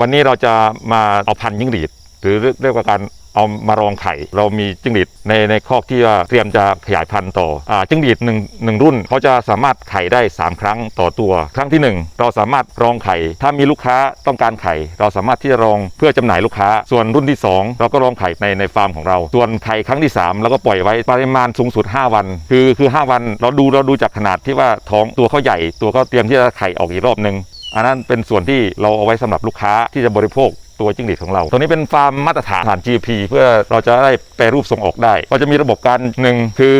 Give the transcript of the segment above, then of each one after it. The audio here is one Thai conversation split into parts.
วันนี้เราจะมาเอาพันธุ์จิ้งหรีด หรือเรียกว่าการเอามารองไข่ เรามีจิ้งหรีดในในคอกที่ว่าเตรียมจะขยายพันธุ์ต่ออ่าจิ้งหรีดหนึ่งหนึ่งรุ่นเขาจะสามารถไข่ได้ 3 ครั้งต่อตัว ครั้งที่ 1 เราสามารถรองไข่ ถ้ามีลูกค้าต้องการไข่ เราสามารถที่จะรองเพื่อจำหน่ายลูกค้า ส่วนรุ่นที่ 2 เราก็รองไข่ในในฟาร์มของเรา ส่วนไข่ครั้งที่3เราก็ปล่อยไว้ปริมาณสูงสุด 5 วัน คือคือ 5 วันเราดูเราดูจากขนาดที่ว่าท้องตัวเขาใหญ่ ตัวเขาเตรียมที่จะไข่ออกอีกรอบหนึ่ง อันนั้นเป็นส่วนที่เราเอาไว้สำหรับลูกค้าที่จะบริโภคตัวจิ้งหรีดของเรา ตัวนี้เป็นฟาร์มมาตรฐานผ่าน GP เพื่อเราจะได้แปรรูปส่งออกได้ ก็จะมีระบบการหนึ่งคือ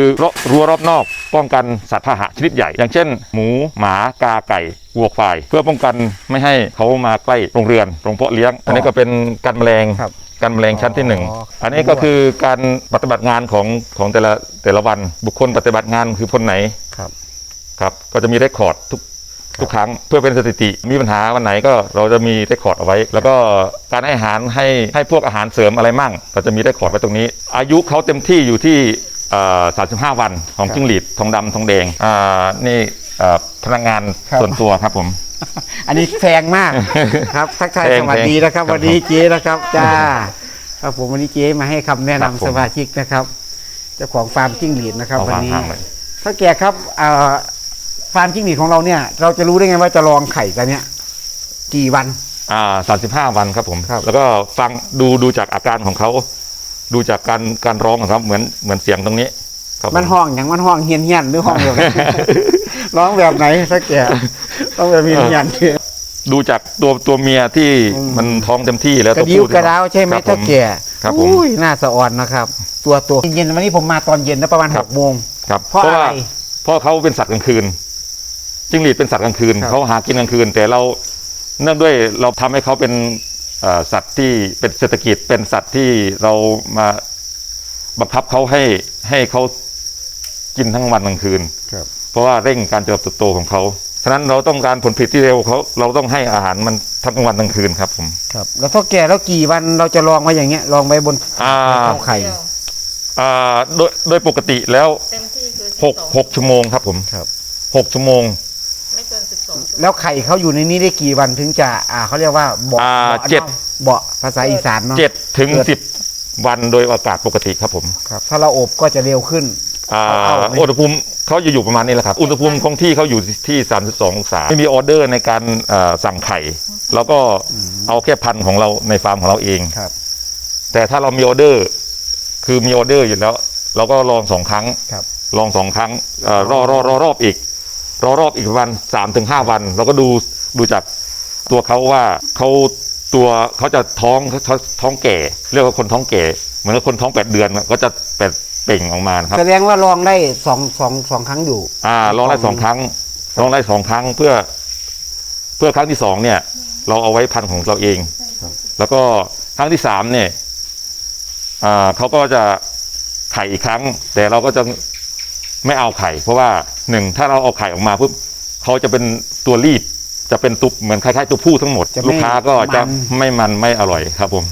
รั้วรอบนอกป้องกันสัตว์พาหะชนิดใหญ่ อย่างเช่น หมู หมา กา ไก่วัวควาย เพื่อป้องกันไม่ให้เขามาใกล้โรงเรือนโรงเพาะเลี้ยง อันนี้ก็เป็นการแมลงครับการแมลงชั้นที่หนึ่งอ๋ออัอันนี้ก็คือการปฏิบัติงานของของแต่ละแต่ละวัน บุคคลปฏิบัติงานคือคนไหนครับครับก็จะมีเรคคอร์ดทุก ทุกครั้งเพื่อเป็นสถิติ มีปัญหาวันไหนก็เราจะมีเรคคอร์ดเอาไว้ แล้วก็การให้อาหารให้ให้พวกอาหารเสริมอะไรมั่ง เราจะมีเรคคอร์ดไว้ตรงนี้ อายุเขาเต็มที่อยู่ที่เอ่อ35วันของจิ้งหรีดทองดำทองแดงอ่านี่เอ่อพนักงานครับ ส่วนตัวครับผม อันนี้แพงมาก ครับทักทายแพงสวัสดีนะครับ แพงวันนี้เจ๊นะครับจ้าครับผมวันนี้เจ๊มาให้คำแนะครับนำผมสมาชิกนะครับเจ้าของฟาร์มจิ้งหรีดนะครับ เอาวันวางนี้ข้างเลยถ้าแกครับเอ่อ ฟาร์มจิ้งหรีดของเราเนี่ย เราจะรู้ได้ไงว่าจะลองไข่กันเนี่ยกี่วัน อ่า35วันครับผม ครับ แล้วก็ฟังดูดูจากอาการของเขา ดูจากการการร้องของเขาเหมือนเหมือนเสียงตรงนี้ครับผมันห้องอย่างมันห้องเฮียนเฮียนหรือห้องแบบไหน ร้องแบบไหนถ้าแกต้องแบบเฮียนเฮียนดูจากตัวตัวเมียที่อืม มันท้องเต็มที่แล้วกระตัวดิ้วผู้กระดาวใช่ไหมครับผ ถ้าแกครับผมอุ้ยน่าสะอ่อนนะครับ ตัวตัวเย็นๆวันนี้ผมมาตอนเย็นนะประมาณคหรับ กโมง ครับเพราะอะไรเพราะเขาเป็นสัตว์กลางคืน จิ้งหรีดเป็นสัตว์กลางคืนครับ เขาหากินกลางคืน แต่เราเนื่องด้วยเราทำให้เขาเป็นเอ่อสัตว์ที่เป็นเศรษฐกิจเป็นสัตว์ที่เรามาบังคับเขาให้ให้เขากินทั้งวันกลางคืน ครับ เพราะว่าเร่งการเจริญเติบโตของเขา ฉะนั้นเราต้องการผลผลิตที่เร็วเขาเราต้องให้อาหารมันทั้งกลางวันกลางคืนครับผมครับ แล้วถ้าแก่แล้วกี่วันเราจะลองไว้อย่างเงี้ยลองไว้บนอ่าเข้าไข่ เดียวอ่าโดยโดยปกติแล้วเต็มที่คือหก12หกชั่วโมงครับผมครับ หกชั่วโมง แล้วไข่เขาอยู่ในนี้ได้กี่วันถึงจะ อ่าเขาเรียกว่าเบาะอ่าบาะเจ็ดเบาะภาษาอีสานเนาะเจ็ดถึงเกิดสิบวันโดยอากาศปกติครับผมครับถ้าเราอบก็จะเร็วขึ้น อ่าเอาเอาไหมอุณหภูมิเขาจะอยู่ประมาณนี้แหละครับ อุณหภูมิคงที่เขาอยู่ที่ 32 องศา ไม่มีออเดอร์ในการเอ่อสั่งไข่ แล้วก็เอาแค่พันธุ์ของเราในฟาร์มของเราเอง ครับ แต่ถ้าเรามีออเดอร์ คือมีออเดอร์อยู่แล้ว เราก็ลองสองครั้ง ครับ ลองสองครั้งเอ่อรอรอรอรอบอีก รอรอบอีกประมาณสามถึงห้าวัน เราก็ดูดูจากตัวเขาว่าเขาตัวเขาจะท้องเขาท้องแก่ เรียกว่าคนท้องแก่เหมือนกับคนท้องแปดเดือนน่ะก็จะเป็ดเปล่งออกมานะครับแสดงว่าลองได้สองสองสองครั้งอยู่ อ่าลองได้สองครั้งลองได้สองครั้งเพื่อ เพื่อครั้งที่สองเนี่ย เราเอาไว้พันธุ์ของเราเอง แล้วก็ครั้งที่สามเนี่ยอ่าเขาก็จะไข่อีกครั้ง แต่เราก็จะไม่เอาไข่ เพราะว่า หนึ่งถ้าเราเอาไข่ออกมาปุ๊บเขาจะเป็นตัวรีดจะเป็นตุบเหมือนคล้ายๆตัวผู้ทั้งหมด จะไม่ลูกค้าก็จะมัน ไม่มันไม่อร่อยครับผม